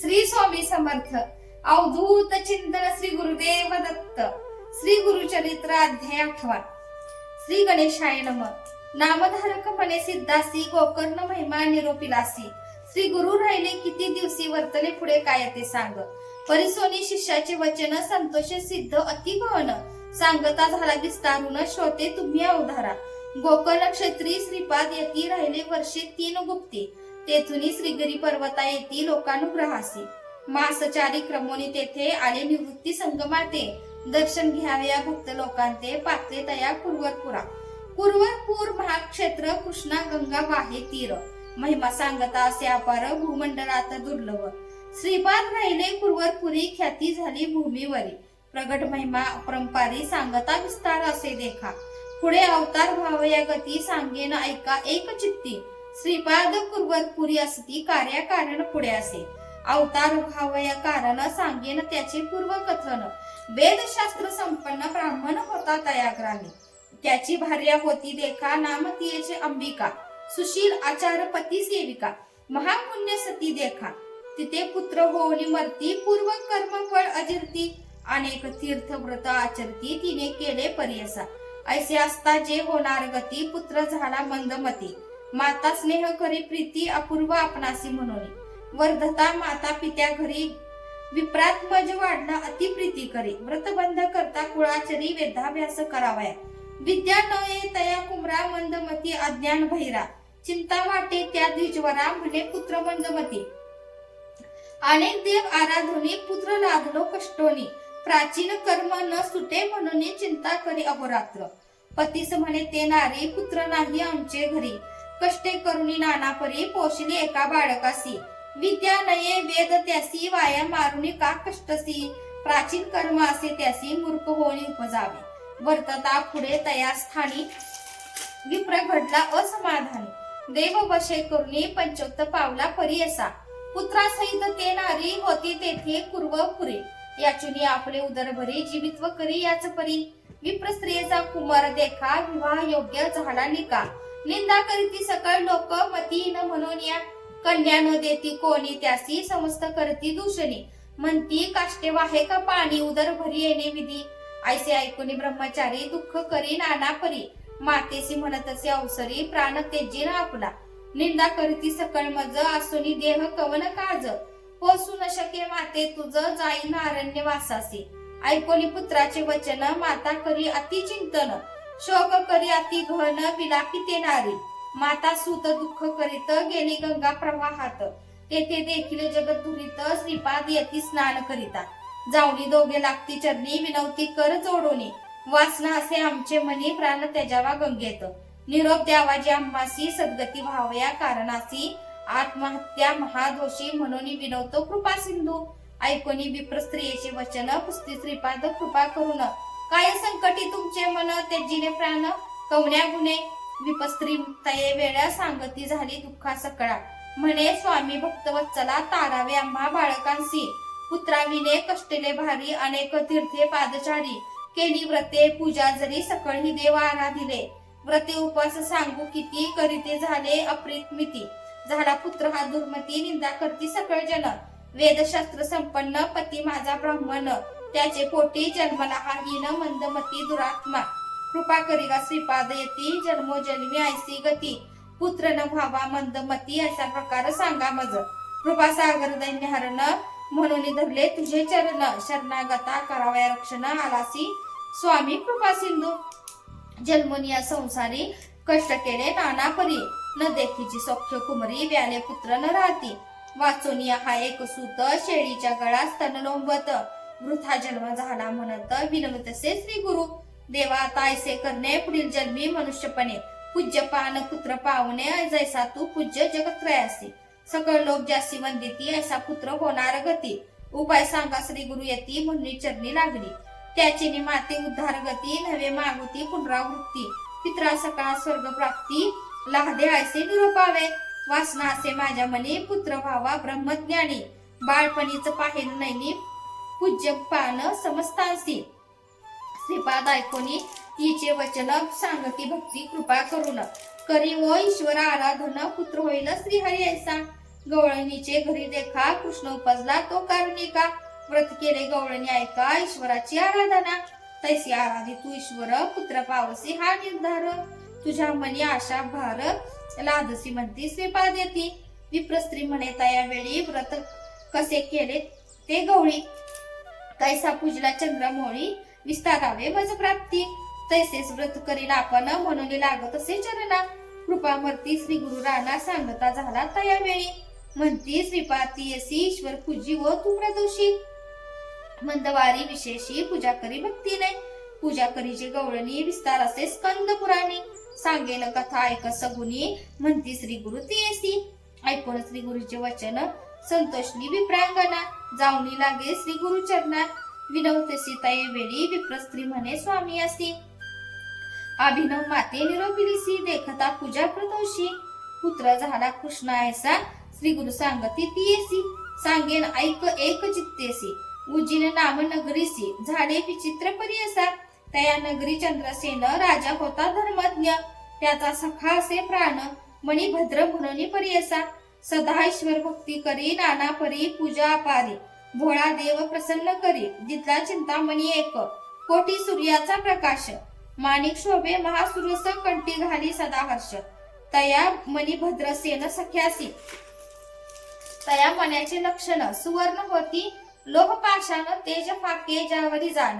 श्री स्वामी समर्थ. अवधूत चिंतन श्री गुरुदेव दत्त. श्री गुरुचरित्र अध्याय आठवा. श्री गणेशाय नम. नामधारक म्हणे सिद्धासी गोकर्ण महिमा निरोपिलासी. श्री गुरु राहिले किती दिवसी वर्तले पुढे काय ते सांग. परिसोनी शिष्याचे वचन संतोष सिद्ध अति गहन. सांगता झाला विस्तारून श्रोते तुम्ही अवधारा. गोकर्ण क्षेत्री श्रीपाद यती राहिले वर्षे तीन गुप्ती. तेथूनही श्रीगिरी पर्वता येथील लोकानुग्रहासी. मासचारी क्रमोनी तेथे आले निवृत्ती संगमाते दर्शन घ्यावे या भक्त लोकांते पात्रे तया कुरवरपुरा कुरवरपूर महाक्षेत्र कृष्णा गंगा वाहे तीर. महिमा सांगता असे अपार भूमंडळात दुर्लभ. श्रीपाद राहिले कुरवरपुरी ख्याती झाली भूमीवरी. प्रगट महिमा अपरंपारी सांगता विस्तार असे देखा. पुढे अवतार भाव या गती सांगेन ऐका एक चित्ती. श्रीपाद कुरवरपुरी असती कार्या कारण पुढे असे. अवतार भाव या कारण सांगेन त्याचे पूर्व कथन वेदशास्त्र संपन्न ब्राह्मण होता तयाग्राने त्याची भार्या होती देखा नाम अंबिका. सुशील आचार पती सेविका. महापुण्य सती देखा. तिथे पुत्र होऊन मरती पूर्व कर्म फळ अजिरती. अनेक तीर्थ व्रत आचरती तिने केले पर्यसा ऐसे असता जे होणार गती पुत्र झाला मंदमती. माता स्नेह करी प्रीती अपूर्व आपणासी म्हणून. वर्धता माता पित्या घरी विप्रात मज वाढणं अति प्रीती करी. व्रतबंध करता कुळाचरी वेदाभ्यास करावया. विद्या न तया कुमरा मंदमती अज्ञान भैरा चिंता वाटे त्या द्विजवरा म्हणे पुत्र मंदमती अनेक देव आराधुनी पुत्र लादलो कष्टोनी. प्राचीन कर्म न सुटे म्हणून चिंता करी अहोरात्र. पतीस म्हणे ते नारी पुत्र नाही आमचे घरी. कष्टे करुणी नाना परी पोषली एका बाळकासी. विद्या नये वेद त्यासी वाया मारुनी का कष्टसी? प्राचीन कर्म असे त्यासी मूर्ख होणी उपजावे. वर्तता पुढे तया स्थानी. विप्र घडला असमाधानी. देव वशे करुणी पंचोक्त पावला परी असा पुत्रासहित ते नारी होती तेथे कुर्व पुरे याचुनी आपले उदरभरी जीवित्व करी याच परी विप्र स्त्रियेचा कुमार देखा विवाह योग्य झाला निका. निंदा करीती सकळ लोक मती न म्हणून या कन्या न देती कोणी त्यासी समस्त करती दूषणी. म्हणती काष्टे वाहे का पाणी उदर भरी येणे विधी. ऐसे ऐकून ब्रह्मचारी दुःख करी नाना परी. मातेसी म्हणत असे अवसरी प्राण तेजी आपला. निंदा करीती सकळ मज असुनी देह कवन काज. पोसू न शके माते तुझ जाई नारण्य वासासी. ऐकोली पुत्राचे वचन माता करी अति चिंतन. शोक करी अति घन विलापी ते नारी. माता सुत दुःख करीत गेली गंगा प्रवाहात. तेथे देखील जगत धुरीत श्रीपाद येती स्नान करिता. जाऊनी दोघे लागती चरणी विनवती कर जोडोनी. वासना असे आमचे मनी प्राण त्याजावा गंगेत. निरोप द्यावाजी आम्हासी सद्गती व्हावया कारणासी. आत्महत्या महादोषी म्हणून विनवतो कृपा सिंधू. ऐकोनी विप्र स्त्रियेचे वचन पुस्ती श्रीपाद कृपा करून. काय संकटी तुमचे मन? तेजीने प्राण कवण्या गुणे विपस्त्री तये वेळा सांगती झाली दुःखा सकळा. म्हणे स्वामी भक्तवत्सला तारावे आम्हा बाळकांसी पुत्राविने कष्टले भारी अनेक तीर्थे पादचारी. केली व्रते पूजा जरी सकळ सकळही देवा आराधिले. व्रते उपास सांगू किती करीते झाले अप्रित मिती. झाला पुत्र हा दुर्मती निंदा करती सकळ जन. वेदशास्त्र संपन्न पती माझा ब्राह्मण. त्याचे पोटी जन्मला हा हीन मंदमती दुरात्मा. कृपा करीगा श्रीपाद येती जन्मोजन्मी ऐसी गती. पुत्र न व्हावा मंदमती असा प्रकार सांगा मज कृपा सागर दैन्य हरण म्हणून धरले तुझे चरण. शरणागता करावया रक्षण आलासी. स्वामी कृपा सिंधू. जन्मनिया संसारी कष्ट केले नाना परी. न देखीची सौख्य कुमरी व्याले पुत्र न राहती. वाचोनिया हा एक सूत शेळीच्या गळा स्तन लोंबत. वृथा जन्म झाला म्हणत विनवतसे श्री गुरु देवा आता ऐसे करणे पुढील जन्मी मनुष्यपणे. पूज्य पान पुत्र पावणे जैसा तू पूज्य जगत्रयासी सकळ लोक जास्ती वंदिती ऐसा पुत्र होणार गती. उपाय सांगा श्री गुरु यती म्हणून चरणी लागली. त्याची निमाते उद्धार गती नवे मागुती पुनरावृत्ती. पित्रा सकाळ स्वर्ग प्राप्ती लाहदे ऐसे निरोपावे. वासना असे माझ्या मनी पुत्र व्हावा ब्रह्मज्ञानी. बाळपणीच पाहिलं नाही पूज्य पान समस्तांसी. श्रीपाद ऐकोनी तिचे वचन सांगती भक्ती कृपा करून. करी व ईश्वर आराधन पुत्र होईल श्रीहरी ऐसा. गवळणीचे घरी देखा कृष्ण उपजला तो कारुणिका व्रत केले गवळणी ऐका ईश्वराची आराधना. तैसी आराधी तू ईश्वर पुत्र पावसी हा निर्धार. तुझ्या मनी आशा भार लादसी म्हणती श्रीपाद येती. विप्रस्त्री म्हणे यावेळी व्रत कसे केले ते गवळी. तैसा पूजला चंद्रमोळी. विस्तारावे मज प्राप्ती तैसेच व्रत करील आपण म्हणून लागत असे चरणा. कृपामर्ती श्री गुरु राणा सांगता झाला तया वेळी म्हणती श्रीपाती असी ईश्वर पूजी व तू प्रदोषी. मंदवारी विशेषी पूजा करी भक्तीने. पूजा करीचे गवळणी विस्तार असे स्कंद पुराणी. सांगेन कथा ऐक सगुनी म्हणती श्री गुरु ती ऐकून श्री गुरुचे वचन संतोषनी विप्रांगणा. जाऊनी लागे श्री गुरु चरणात. विनवतेसी तये वेळी विप्रस्त्री म्हणे स्वामी असी. अभिनव माते निरोपिलीसी देखता पूजा प्रतोषी. पुत्र झाला कृष्ण ऐसा श्री गुरु सांगती ती सांगेन ऐक एक चित्तेसी. उजिन नाम नगरीसी झाले विचित्र परियसा. तया नगरी चंद्रसेन राजा होता धर्मज्ञ. त्याचा सखा असे प्राण मणिभद्र म्हणून परियसा. सदा ईश्वर भक्ती करी नाना परी पूजा पारी. भोळा देव प्रसन्न करी जिथला चिंतामणी एक. कोटी सूर्याचा प्रकाश. माणिक शोभे महासुरस कंटी घाली सदा हर्ष. तया मनी भद्रसेन सख्यासी. तया मण्याचे लक्षण सुवर्ण होती लोह पाषाण तेज फाके जावरी जाण.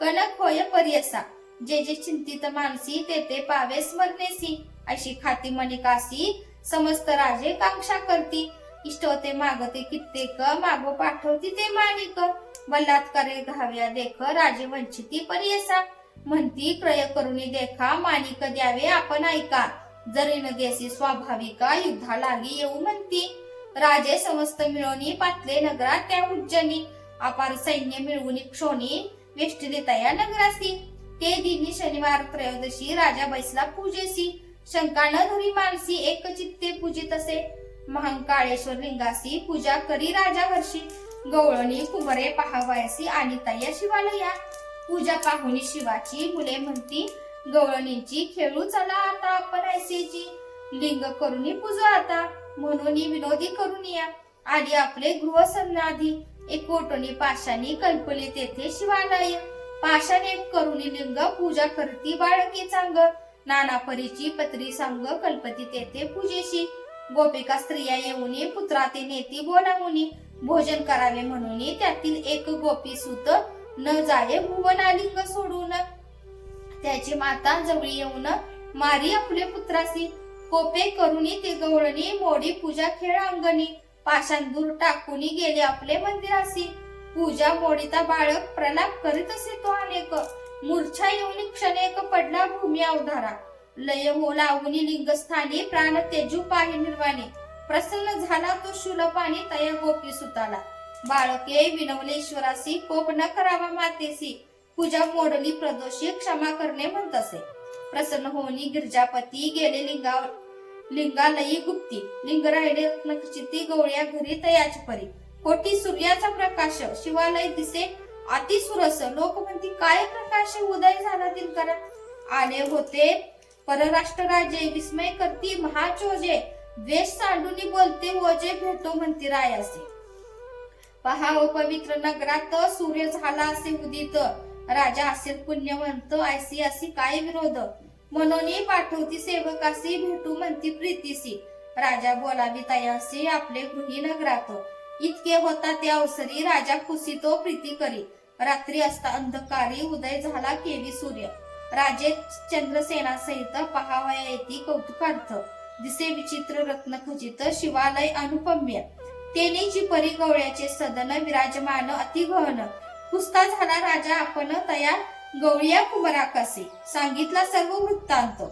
कनक होय परियसा. जे जे चिंतित मानसी ते ते पावे स्मरणेसी. अशी खाती मणिकासी समस्त राजे कांक्षा करती. इष्टवते मागते कित्येक मागो पाठवती ते माणिक. बलात्कारे घाव्या देख राजे वंचिती परियसा. म्हणती क्रय करुणी देखा माणिक द्यावे आपण ऐका. जरी न देसी स्वाभाविका युद्धा लागी येऊ म्हणती. राजे समस्त मिळवणी पातले नगरात त्या उज्जनी. अपार सैन्य मिळवून क्षोणी देता या नगरासी. ते दिनी शनिवार त्रयोदशी राजा बैसला पूजेसी. शंका न धरी मानसी एक चित्ते पूजित असे. महांकाळेश्वर लिंगासी पूजा करी राजा वर्षी गवळणी कुमरे पहावयासी आणि तया शिवालया. पूजा पाहुणी शिवाची मुले म्हणती गवळणीची खेळू चला आता आपण ऐसेची. लिंग करुनी पूजा आता म्हणून विनोदी करून या. आणि आपले गृह सन्नाधी. एकोटणी पाशानी कल्पली तेथे शिवालय. पाशाने करुणी लिंग पूजा करती बाळकी चांग. नाना परीची पत्री सांग कल्पती तेथे पूजेशी. गोपिका स्त्रिया येऊन पुत्रा ते नेती बोलावूनी. भोजन करावे म्हणून त्यातील एक गोपी सुत न जाये भुवनालिंग सोडून. त्याची माता जवळी येऊन मारी आपले पुत्रासी. कोपे करुनी ते गवळणी मोडी पूजा खेळ अंगणी. पाषांदूर टाकून गेले आपले मंदिरासी. पूजा मोडिता बाळक प्रलाप करीत असे तो अनेक. मूर्छा येऊन क्षणेक पडला भूमी अवधारा. लय हो लावूनी लिंगस्थानी प्राण तेजू पाहि निर्वाणी. प्रसन्न झाला तो शूलपाणी तया गोपी सुताला. बाळके विनवलेश्वरासी कोप न करावा मातेसी. पूजा मोडली प्रदोषी क्षमा करणे म्हणत असे प्रसन्न होनी गिरजापती गेले लिंगावर. लिंगालयी गुप्ती. लिंग राहिले नक्षिती गवळ्या घरी तयाची परी. कोटी सूर्याचा प्रकाश शिवालय दिसे अति सुरस लोक म्हणती काय प्रकाश उदय झाला दिनकरा आले होते. परराष्ट्र राजे विस्मय करती महाचोजे द्वेष सांडूनी बोलते ओजे भेटो म्हणती रायासे पहा ओ पवित्र नगरात सूर्य झाला असे उदित. राजा असेल पुण्यवंत ऐसी असी काय विरोध? म्हणून पाठवती सेवकासी भेटू म्हणती प्रीतीसी. राजा बोलावी तयासी आपले गृही नगरात. इतके होता त्या अवसरी राजा खुसितो प्रीती करी. रात्री असता अंधकारी उदय झाला केवी सूर्य. राजे चंद्रसेना सहित पहावया येती कौतुकार्थ. दिसे विचित्र रत्न खचित शिवालय अनुपम्य. तेनेची परी गवळ्याचे सदन विराजमान अतिगहन. पुस्ता झाला राजा आपण तया गवळिया कुमराकासे. सांगितला सर्व वृत्तांत.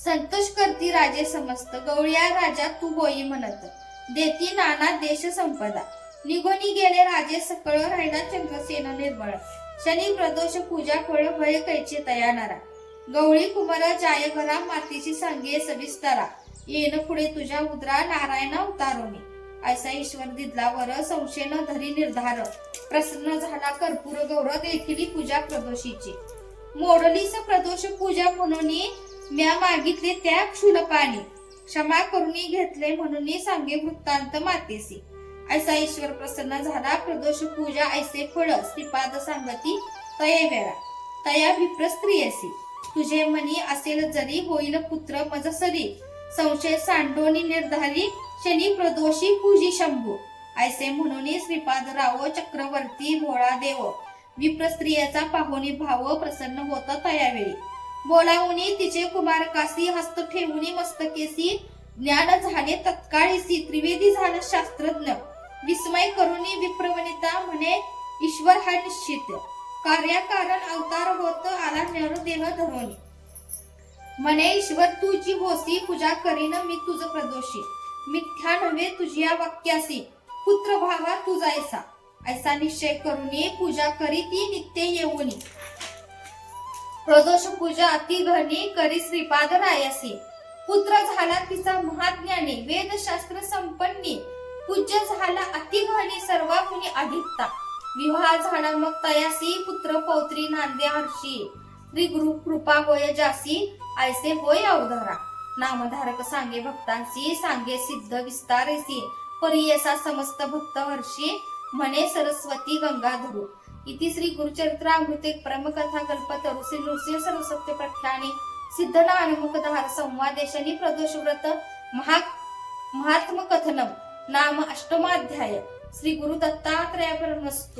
संतोष करती राजे समस्त गवळिया राजा तू होई म्हणत. देती नाना देश संपदा निघोनी गेले राजे सकळ राहिला चंद्रसेन निर्मळ. शनी प्रदोष पूजा फळ भय कैचे तयानारा. गवळी कुमार जाय घरा मातीची सांगे सविस्तारा. येन पुढे तुझ्या उदरा नारायण उतारोनी ऐसा ईश्वर दिदलावर संशय न धरी निर्धार. प्रसन्न झाला कर्पूर गौर देखील पूजा प्रदोषीची. मोडलीस प्रदोष पूजा म्हणून म्या मागितले त्या क्षुलपाणी क्षमा करूनी घेतले म्हणून सांगे वृत्तांत मातेसी. ऐसा ईश्वर प्रसन्न झाला प्रदोष पूजा ऐसे फळ श्रीपाद सांगती तये वेळा. तया विप्र स्त्रियसी तुझे मनी असेल जरी होईल पुत्र मज सरी. संशय सांडोनी निर्धारी शनी प्रदोषी पूजी शंभू. ऐसे म्हणून श्रीपाद राव चक्रवर्ती भोळा देव. विप्र स्त्रियाचा पाहुणी भाव प्रसन्न होता तयावेळी. बोलावूनी तिचे कुमार कासी हस्त ठेवून मस्तकेसी ज्ञान झाले तत्काळीसी त्रिवेदी झाला शास्त्रज्ञ. विस्मय करूनी विप्रवणिता म्हणे ईश्वर हा निश्चित. कार्याकारण अवतार होत आला नर देह धरून. म्हणे ईश्वर तू जी होसी पूजा करीन मी तुझ प्रदोषी. मिथ्या नव्हे तुझ्या वाक्यासी. पुत्र भावा तुझा ऐसा ऐसा निश्चय करून पूजा करी ती नित्य येऊनी. प्रदोष पूजा अति घनी करी श्रीपाद रायासी. पुत्र झाला तिचा महाज्ञानी वेदशास्त्र संपन्नी. पूज्य झाला अति घनी सर्वा अधिकता विवाह झाला मग तयासी पुत्र पौत्री नांदे हर्षी. श्री गुरु कृपा होय जासी ऐसे होय अवधारा. नामधारक सांगे भक्तांसी सांगे सिद्ध विस्तारेसी. परियसा समस्त भक्त हर्षी म्हणे सरस्वती गंगाधरू. इति श्री गुरुचरित्रामृते परमकथा कल्पतरू श्री नृसिंह सर्वसत्य प्रख्याने सिद्धनानुमुखधार संवादेशनी प्रदोष व्रत महा महात्म कथनम नाम अष्टमाध्याय. श्री गुरु दत्तात्रय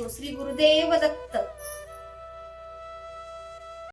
श्री गुरुदेव दत्त